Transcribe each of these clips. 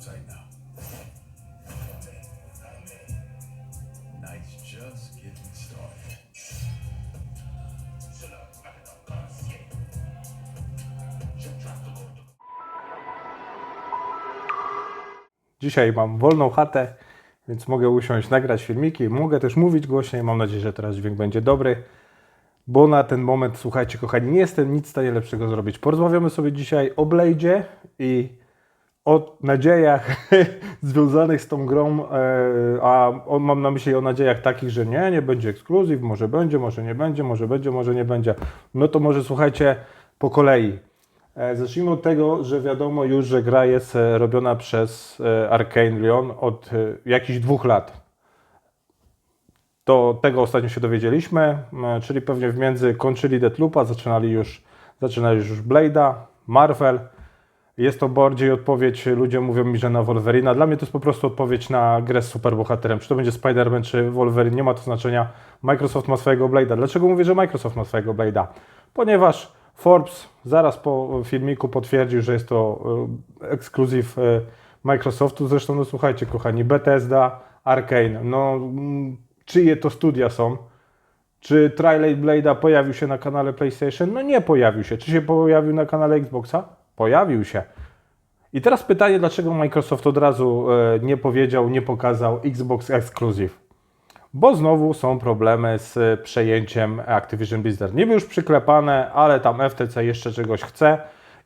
upside down. Night's just getting started. Dzisiaj mam wolną chatę, więc mogę usiąść, nagrać filmiki. Mogę też mówić głośniej. Mam nadzieję, że teraz dźwięk będzie dobry. Bo na ten moment, słuchajcie, kochani, nie jestem nic w stanie lepszego zrobić. Porozmawiamy sobie dzisiaj o Blade'zie i o nadziejach związanych z tą grą, e, a mam na myśli o nadziejach takich, że nie, nie będzie ekskluzyw, może będzie, może nie będzie, może będzie, może nie będzie. No to może słuchajcie po kolei. E, Zacznijmy od tego, że wiadomo już, że gra jest e, robiona przez Arkane Lyon od jakichś dwóch lat. To tego ostatnio się dowiedzieliśmy, czyli pewnie w między kończyli Deathloopa, zaczynali już, zaczynali już Blade'a, Marvel. Jest to bardziej odpowiedź, ludzie mówią mi, że na Wolverina. Dla mnie to jest po prostu odpowiedź na grę z superbohaterem. Czy to będzie Spider-Man, czy Wolverine, nie ma to znaczenia. Microsoft ma swojego Blade'a. Dlaczego mówię, że Microsoft ma swojego Blade'a? Ponieważ Forbes zaraz po filmiku potwierdził, że jest to e, ekskluzyw e, Microsoftu. Zresztą, no słuchajcie, kochani, Bethesda, Arkane. No, mm, czyje to studia są? Czy Trailer Blade'a pojawił się na kanale PlayStation? No nie pojawił się. Czy się pojawił na kanale Xboxa? Pojawił się. I teraz pytanie, dlaczego Microsoft od razu e, nie powiedział, nie pokazał Xbox Exclusive? Bo znowu są problemy z przejęciem Activision Blizzard. Niby już przyklepane, ale tam FTC jeszcze czegoś chce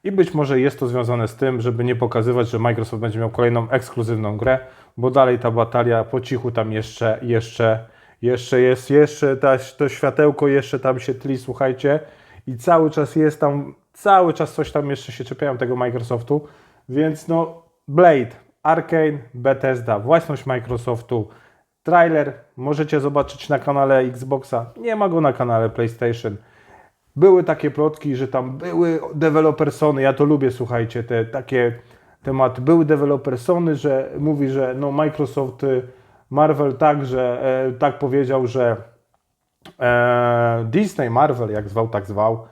i być może jest to związane z tym, żeby nie pokazywać, że Microsoft będzie miał kolejną ekskluzywną grę, bo dalej ta batalia po cichu tam jeszcze, jeszcze, jeszcze jest, jeszcze ta, to światełko jeszcze tam się tli, słuchajcie, i cały czas jest tam, cały czas coś tam jeszcze się czepiają tego Microsoftu, więc no Blade, Arkane, Bethesda, własność Microsoftu, Trailer możecie zobaczyć na kanale Xboxa. Nie ma go na kanale PlayStation. Były takie plotki, że tam były dewelopersony. Ja to lubię, słuchajcie, te takie tematy. Były dewelopersony, że mówi, że no Microsoft, y, Marvel tak, że e, tak powiedział, że e, Disney, Marvel, jak zwał, tak zwał,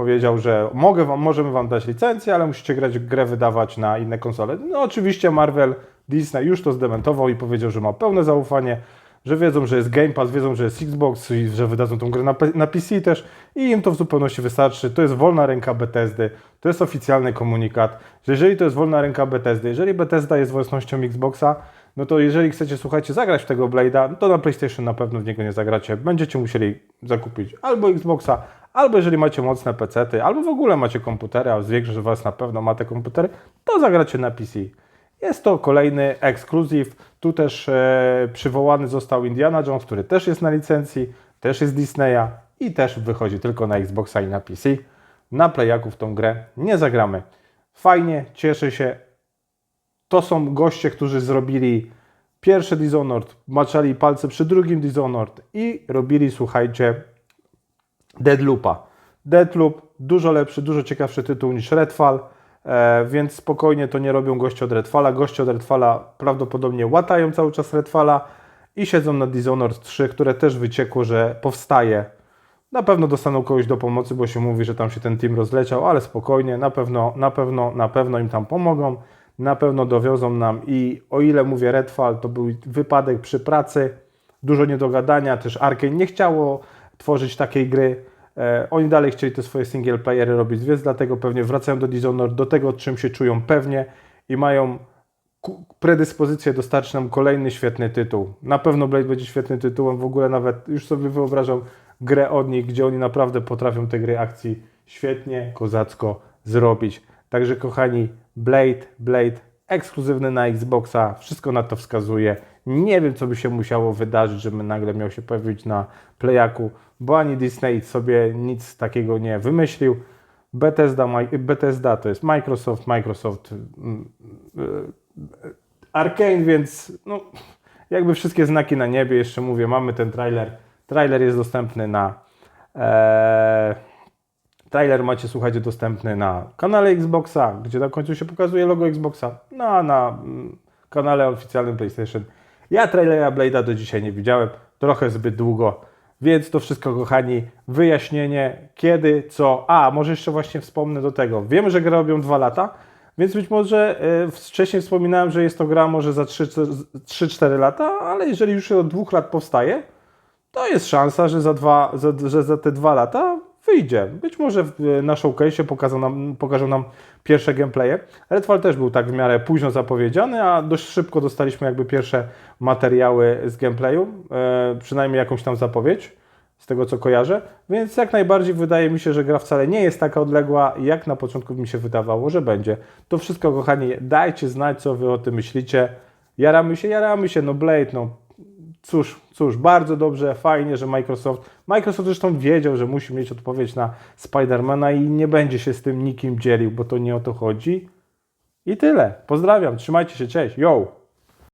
powiedział, że mogę wam, możemy wam dać licencję, ale musicie grać grę wydawać na inne konsole. No oczywiście Marvel, Disney już to zdementował i powiedział, że ma pełne zaufanie, że wiedzą, że jest Game Pass, wiedzą, że jest Xbox i że wydadzą tą grę na, na PC też i im to w zupełności wystarczy. To jest wolna ręka Bethesdy, to jest oficjalny komunikat, że jeżeli to jest wolna ręka Bethesdy, jeżeli Bethesda jest własnością Xboxa, no to jeżeli chcecie, słuchajcie, zagrać w tego Blade'a, no to na PlayStation na pewno w niego nie zagracie. Będziecie musieli zakupić albo Xboxa, albo jeżeli macie mocne PC-ty, albo w ogóle macie komputery, a większość z Was na pewno ma te komputery, to zagracie na PC. Jest to kolejny ekskluzyw. Tu też e, przywołany został Indiana Jones, który też jest na licencji, też jest Disneya i też wychodzi tylko na Xboxa i na PC. Na Playaku w tą grę nie zagramy. Fajnie, cieszę się. To są goście, którzy zrobili pierwszy Dishonored, maczali palce przy drugim Dishonored i robili, słuchajcie, Deadloopa. Deadloop dużo lepszy, dużo ciekawszy tytuł niż Redfall, e, więc spokojnie to nie robią goście od Redfalla. Goście od Redfalla prawdopodobnie łatają cały czas Redfalla i siedzą na Dishonored 3, które też wyciekło, że powstaje. Na pewno dostaną kogoś do pomocy, bo się mówi, że tam się ten team rozleciał, ale spokojnie, na pewno, na pewno, na pewno im tam pomogą, na pewno dowiozą nam i o ile mówię Redfall, to był wypadek przy pracy, dużo niedogadania, też Arkane nie chciało tworzyć takiej gry. E, oni dalej chcieli te swoje single playery robić, więc dlatego pewnie wracają do Dishonored, do tego, czym się czują pewnie i mają predyspozycję dostarczyć nam kolejny świetny tytuł. Na pewno Blade będzie świetnym tytułem, w ogóle nawet już sobie wyobrażam grę od nich, gdzie oni naprawdę potrafią te gry akcji świetnie, kozacko zrobić. Także kochani, Blade, Blade, ekskluzywny na Xboxa, wszystko na to wskazuje. Nie wiem, co by się musiało wydarzyć, żeby nagle miał się pojawić na Playaku, bo ani Disney sobie nic takiego nie wymyślił. Bethesda, Bethesda to jest Microsoft, Microsoft mm, y, Arkane, więc no, jakby wszystkie znaki na niebie, jeszcze mówię, mamy ten trailer. Trailer jest dostępny na. E, trailer macie, słuchajcie, dostępny na kanale Xboxa, gdzie na końcu się pokazuje logo Xboxa, no a na mm, kanale oficjalnym PlayStation. Ja trailera Blade'a do dzisiaj nie widziałem, trochę zbyt długo, więc to wszystko, kochani, wyjaśnienie, kiedy, co. A, może jeszcze właśnie wspomnę do tego. Wiem, że grę robią dwa lata, Więc być może e, wcześniej wspominałem, że jest to gra może za 3-4 lata, ale jeżeli już od dwóch lat powstaje, to jest szansa, że za, dwa, za, że za te dwa lata wyjdzie. Być może w, na showcase pokażą nam, pokażą nam pierwsze gameplaye. Redfall też był tak w miarę późno zapowiedziany, a dość szybko dostaliśmy jakby pierwsze materiały z gameplayu, e, przynajmniej jakąś tam zapowiedź, z tego co kojarzę. Więc jak najbardziej wydaje mi się, że gra wcale nie jest taka odległa, jak na początku mi się wydawało, że będzie. To wszystko, kochani, dajcie znać, co wy o tym myślicie. Jaramy się, jaramy się, no Blade, no Cóż, cóż, bardzo dobrze, fajnie, że Microsoft. Microsoft zresztą wiedział, że musi mieć odpowiedź na Spidermana i nie będzie się z tym nikim dzielił, bo to nie o to chodzi. I tyle. Pozdrawiam, trzymajcie się, cześć. Yo!